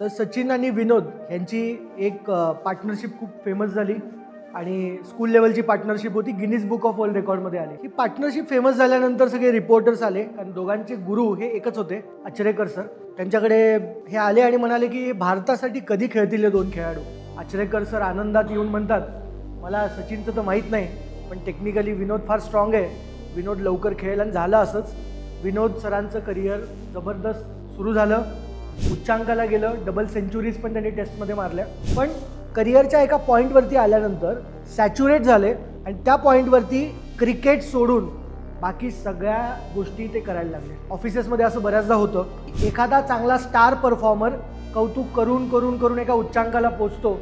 तर सचिन आणि विनोद यांची एक पार्टनरशिप खूप फेमस झाली. आणि स्कूल लेवलची पार्टनरशिप होती. गिनीज बुक ऑफ वर्ल्ड रेकॉर्डमध्ये आली. ही पार्टनरशिप फेमस झाल्यानंतर सगळे रिपोर्टर्स आले. कारण दोघांचे गुरु हे एकच होते आचरेकर सर त्यांच्याकडे हे आले आणि म्हणाले की भारतासाठी कधी खेळतील हे दोन खेळाडू? आचरेकर सर आनंदात येऊन म्हणतात मला सचिनचं तर माहीत नाही पण टेक्निकली विनोद फार स्ट्रॉंग आहे. विनोद लवकर खेळेल आणि झालं असंच. विनोद सरांचं करिअर जबरदस्त सुरू झालं. उच्चांकाला गेलं डबल सेंचुरीज पण त्यांनी टेस्टमध्ये मारल्या. पण करिअरच्या एका पॉईंटवरती आल्यानंतर सॅच्युरेट झाले आणि त्या पॉईंटवरती क्रिकेट सोडून बाकी सगळ्या गोष्टी ते करायला लागले. ऑफिसेसमध्ये असं बऱ्याचदा होतं. एखादा चांगला स्टार परफॉर्मर कौतुक करून करून करून एका उच्चांकाला पोचतो.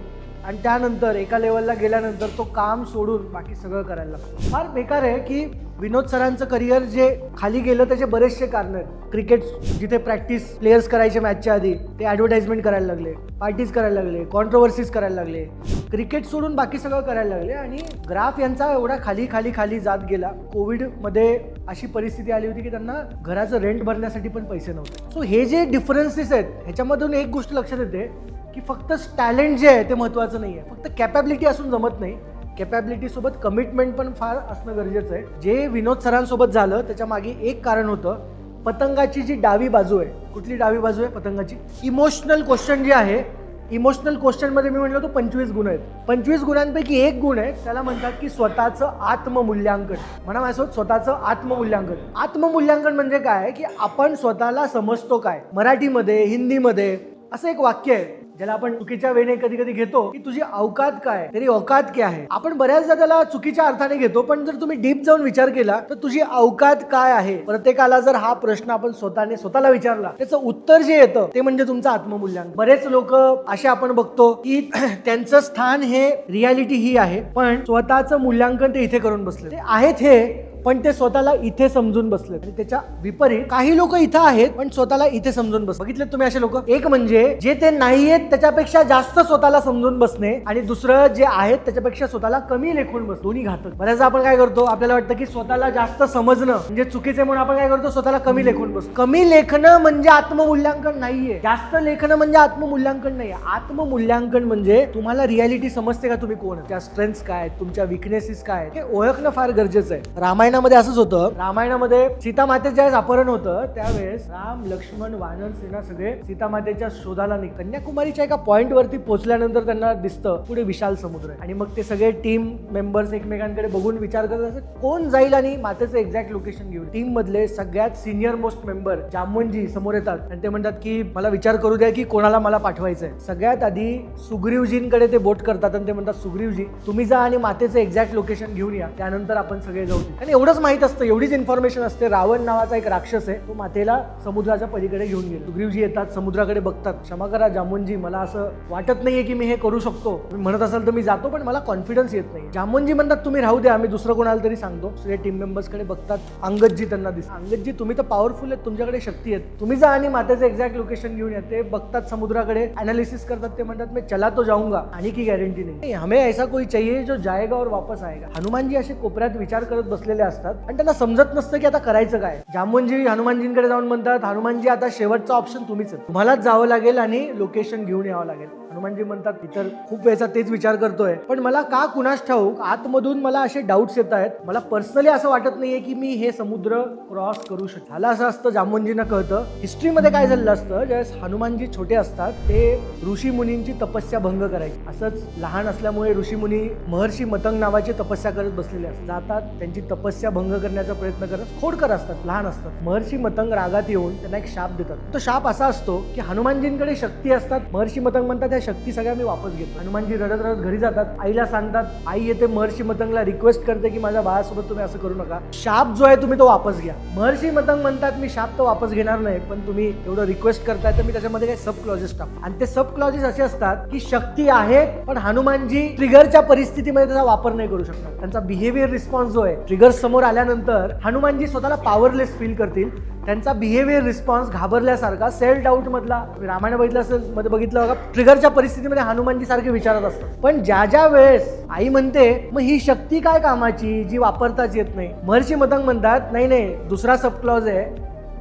आणि त्यानंतर एका लेवलला गेल्यानंतर तो काम सोडून बाकी सगळं करायला लागतो. फार बेकार आहे की विनोद सरांचं करिअर जे खाली गेलं त्याचे बरेचसे कारण आहेत. क्रिकेट जिथे प्रॅक्टिस प्लेयर्स करायचे मॅचच्या आधी ते ॲडव्हर्टाइजमेंट करायला लागले पार्टीज करायला लागले कॉन्ट्रोवर्सीज करायला लागले. क्रिकेट सोडून बाकी सगळं करायला लागले आणि ग्राफ यांचा एवढा खाली खाली खाली जात गेला. कोविडमध्ये अशी परिस्थिती आली होती की त्यांना घराचं रेंट भरण्यासाठी पण पैसे नव्हते. सो हे जे डिफरन्सेस आहेत ह्याच्यामधून एक गोष्ट लक्षात येते की फक्त टॅलेंट जे आहे ते महत्त्वाचं नाही आहे. फक्त कॅपॅबिलिटी असून जमत नाही. कॅपॅबिलिटी सोबत कमिटमेंट पण फार असणं गरजेचं आहे. जे विनोद सरांसोबत झालं त्याच्यामागे एक कारण होतं पतंगाची जी डावी बाजू आहे कुठली डावी बाजू आहे? पतंगाची. इमोशनल क्वेश्चन जे आहे इमोशनल क्वेश्चनमध्ये मी म्हटलं तो पंचवीस गुण आहेत. पंचवीस गुणांपैकी एक गुण आहे त्याला म्हणतात की स्वतःचं आत्ममूल्यांकन. म्हणा माझ्यासोबत स्वतःचं आत्ममूल्यांकन. आत्ममूल्यांकन म्हणजे काय? की आपण स्वतःला समजतो काय? मराठीमध्ये हिंदीमध्ये असं एक वाक्य आहे. ज्याला आपण चुकीच्या वेने कधी कधी घेतो की तुझी अवकात काय तरी औकात काय आहे? आपण बऱ्याचदा त्याला चुकीच्या अर्थाने घेतो पण जर तुम्ही डीप जाऊन विचार केला तर तुझी अवकात काय आहे? प्रत्येकाला जर हा प्रश्न आपण स्वतःने स्वतःला विचारला त्याचं उत्तर जे येतं ते म्हणजे तुमचं आत्ममूल्यांकन. बरेच लोक असे आपण बघतो की त्यांचं स्थान हे रियालिटी ही आहे पण स्वतःचं मूल्यांकन ते इथे करून बसले ते आहेत हे पण ते स्वतःला इथे समजून बसले आणि त्याच्या विपरीत काही लोक इथं आहेत पण स्वतःला इथे समजून बस बघितले तुम्ही असे लोक? एक म्हणजे जे ते नाहीयेत त्याच्यापेक्षा जास्त स्वतःला समजून बसणे आणि दुसरं जे आहेत त्याच्यापेक्षा स्वतःला कमी लेखून बस दोन्ही घातक. बऱ्याचदा आपण काय करतो? आपल्याला वाटतं की स्वतःला जास्त समजणं म्हणजे चुकीचे म्हणून आपण काय करतो? स्वतःला कमी लेखून बस कमी लेखनं म्हणजे आत्ममूल्यांकन नाहीये. जास्त लेखनं म्हणजे आत्ममूल्यांकन नाही आत्ममूल्यांकन म्हणजे तुम्हाला रियालिटी समजते का तुम्ही कोण? त्या स्ट्रेंथ काय आहेत, तुमच्या विकनेसेस काय आहेत, हे ओळखणं फार गरजेचं आहे. रामायण रामायणामध्ये असंच होतं. रामायणामध्ये सीता मातेचं ज्यावेळेस अपहरण होतं. त्यावेळेस राम लक्ष्मण वानर सेना सगळे सीता मातेच्या शोधाला निघ कन्याकुमारीच्या एका पॉइंट वरती पोहोचल्यानंतर त्यांना दिसतं पुढे विशाल समुद्र आहे. आणि मग ते सगळे टीम मेंबर्स एकमेकांकडे बघून विचार करत असतात कोण जाईल आणि मातेचं एक्झॅक्ट लोकेशन घेऊन. टीम मधले सगळ्यात सिनियर मोस्ट मेंबर जामवनजी समोर येतात आणि ते म्हणतात की मला विचार करू द्या की कोणाला मला पाठवायचंय. सगळ्यात आधी सुग्रीवजींकडे ते बोट करतात आणि ते म्हणतात सुग्रीवजी तुम्ही जा आणि मातेचं एक्झॅक्ट लोकेशन घेऊन या. त्यानंतर आपण सगळे जाऊ आणि एवढंच माहीत असतं एवढीच इन्फॉर्मेशन असते. रावण नावाचा एक राक्षस आहे तो मातेला समुद्राच्या पलीकडे घेऊन गेलो. सुग्रीवजी येतात समुद्राकडे बघतात. क्षमा करा जामुनजी मला असं वाटत नाहीये की मी हे करू शकतो. म्हणत असाल तर मी जातो पण मला कॉन्फिडन्स येत नाही जामुनजी म्हणतात तुम्ही राहू द्या आम्ही दुसरं कोणाला तरी सांगतो. दुसरे टीम मेंबर्सकडे बघतात. अंगदजी त्यांना दिसतात. अंगदजी तुम्ही तर पॉवरफुल आहेत तुमच्याकडे शक्ती आहेत. तुम्ही जा आणि मातेचं एक्झॅक्ट लोकेशन घेऊन या. ते बघतात समुद्राकडे अनालिसिस करतात. ते म्हणतात मी चला तो जाऊंगा. आणि की गॅरंटी नाही. नहीं, हमें ऐसा कोई चाहिए जो जाएगा और वापस आएगा. हनुमानजी असे कोपऱ्यात विचार करत बसलेले असतात. आणि त्यांना समजत नसतं की आता करायचं काय. जामवनजी हनुमानजींकडे जाऊन म्हणतात हनुमानजी आता शेवटचा ऑप्शन तुम्हीच आहे. तुम्हालाच जावं लागेल आणि लोकेशन घेऊन यावं लागेल. हनुमानजी म्हणतात इतर खूप वेळेचा तेच विचार करतोय. पण मला का कुणास ठाऊक आतमधून मला असे डाऊट्स येत आहेत. मला पर्सनली असं वाटत नाहीये की मी हे समुद्र क्रॉस करू शकतो. झालं असं असतं जामवनजींना कळतं. हिस्ट्रीमध्ये काय झालेलं असतं ज्यावेळेस हनुमानजी छोटे असतात ते ऋषी मुनींची तपस्या भंग करायची. असंच लहान असल्यामुळे ऋषी मुनी महर्षी मतंग नावाची तपस्या करत बसलेले असतात. जातात त्यांची तपस्या भंग करण्याचा प्रयत्न करत खोडकर असतात लहान असतात. महर्षी मतंग रागात येऊन त्यांना एक शाप देतात. तो शाप असा असतो की हनुमानजींकडे शक्ती असतात. महर्षी मतंग म्हणतात त्या शक्ती सगळ्या मी वापस घेतो. हनुमानजी रडत रडत घरी जातात. आईला सांगतात आई येते महर्षी मतंगला रिक्वेस्ट करते की माझ्या बाळासोबत तुम्ही असं करू नका. शाप जो आहे तुम्ही तो वापस घ्या. महर्षी मतंग म्हणतात मी शाप तर वापस घेणार नाही पण तुम्ही एवढं रिक्वेस्ट करताय तर मी त्याच्यामध्ये काही सब क्लॉजेस टाकतो आणि ते सब क्लॉजेस असे असतात की शक्ती आहे पण हनुमानजी ट्रिगरच्या परिस्थितीमध्ये त्याचा वापर नाही करू शकणार. त्यांचा बिहेवियर रिस्पॉन्स जो आहे ट्रिगर समोर आल्यानंतर हनुमानजी स्वतःला पॉवरलेस फील करतील. त्यांचा बिहेवियर रिस्पॉन्स घाबरल्यासारखा सेल्फ डाऊटमधला रामायण बघितलं असेल मध्ये बघितलं बघा ट्रिगरच्या परिस्थितीमध्ये हनुमानजी सारखे विचारत असतात. पण ज्या ज्या वेळेस आई म्हणते मग ही शक्ती काय कामाची? जी वापरताच येत नाही. महर्षी मतंग म्हणतात नाही नाही दुसरा सब क्लॉज आहे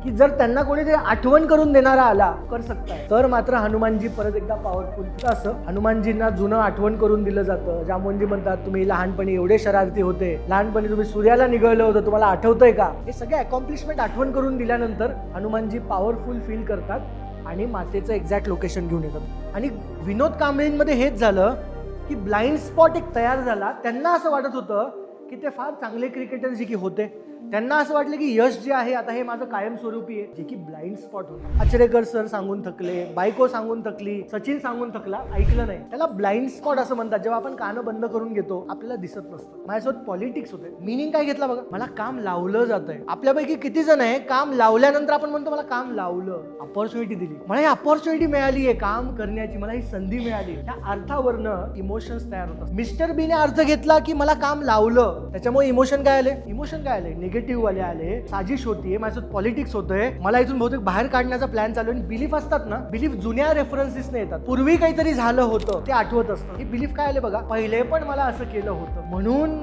की जर त्यांना कोणीतरी आठवण करून देणारा आला कर सकताय. तर मात्र हनुमानजी परत एकदा पॉवरफुल असं हनुमानजींना जुनं आठवण करून दिलं जातं. जामोनजी म्हणतात तुम्ही लहानपणी एवढे शरारती होते. लहानपणी तुम्ही सूर्याला निघळलं होतं. तुम्हाला आठवतंय का? हे सगळे अकॉम्प्लिशमेंट आठवण करून दिल्यानंतर हनुमानजी पॉवरफुल फील करतात आणि मातेचं एक्झॅक्ट लोकेशन घेऊन येतात. आणि विनोद कांबळींमध्ये हेच झालं की ब्लाइंड स्पॉट एक तयार झाला. त्यांना असं वाटत होतं की ते फार चांगले क्रिकेटर जे की होते. त्यांना असं वाटलं की यश जे आहे आता हे माझं कायमस्वरूपी आहे. जे की ब्लाइंड स्पॉट होतं. आचरेकर सर सांगून थकले बायको सांगून थकली सचिन सांगून थकला ऐकलं नाही. त्याला ब्लाइंड स्पॉट असं म्हणतात. जेव्हा आपण कानं बंद करून घेतो आपल्याला दिसत नसतं. माझ्यासोबत पॉलिटिक्स होते. मिनिंग काय घेतला बघा? मला काम लावलं जातंय. आपल्यापैकी किती जण आहे? काम लावल्यानंतर आपण म्हणतो मला काम लावलं. अपॉर्च्युनिटी दिली. मला ही अपॉर्च्युनिटी मिळाली आहे काम करण्याची. मला ही संधी मिळाली त्या अर्थावरनं इमोशन्स तयार होतात. मिस्टर बीने अर्थ घेतला की मला काम लावलं. त्याच्यामुळे इमोशन काय आले? इमोशन काय आले? निगेटिव्ह वाले आले साजिश होतीये माझ्यासोबत पॉलिटिक्स होतंय. मला इथून बहुतेक बाहेर काढण्याचा प्लॅन चालू आहे बिलीफ असतात ना बिलीफ जुन्या रेफरन्सेसने येतात. पूर्वी काहीतरी झालं होतं ते आठवत असतं. हे बिलीफ काय आले बघा? पहिले पण मला असं केलं होतं. म्हणून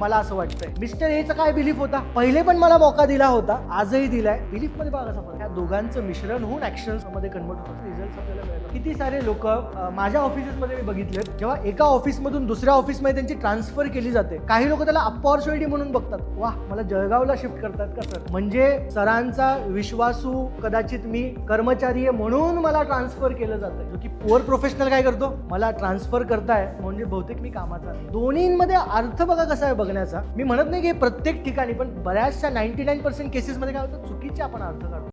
मला असं वाटतंय. मिस्टर एचा काय बिलीफ होता? पहिले पण मला मौका दिला होता आजही दिलाय. बिलीफमध्ये बघा कसा या दोघांचं मिश्रण होऊन ऍक्शनमध्ये कन्वर्ट होतं रिझल्ट आपल्याला मिळतात. किती सारे लोक माझ्या ऑफिसेस मध्ये मी बघितले. जेव्हा एका ऑफिसमधून दुसऱ्या ऑफिसमध्ये त्यांची ट्रान्सफर केली जाते काही लोक त्याला अपॉर्च्युनिटी म्हणून बघतात. वा मला जळगावला शिफ्ट करतात का सर? म्हणजे सरांचा विश्वासू कदाचित मी कर्मचारी आहे म्हणून मला ट्रान्सफर केलं जातं जो की पुअर प्रोफेशनल काय करतो? मला ट्रान्सफर करताय म्हणजे बहुतेक मी कामाचा नाही. दोन्हीमध्ये अर्थ बघा कसा आहे बघण्याचा. मी म्हणत नाही की प्रत्येक ठिकाणी पण बऱ्याचशा नाईन्टी नाईन पर्सेंट केसेसमध्ये काय होतं? चुकीचे आपण अर्थ काढतो.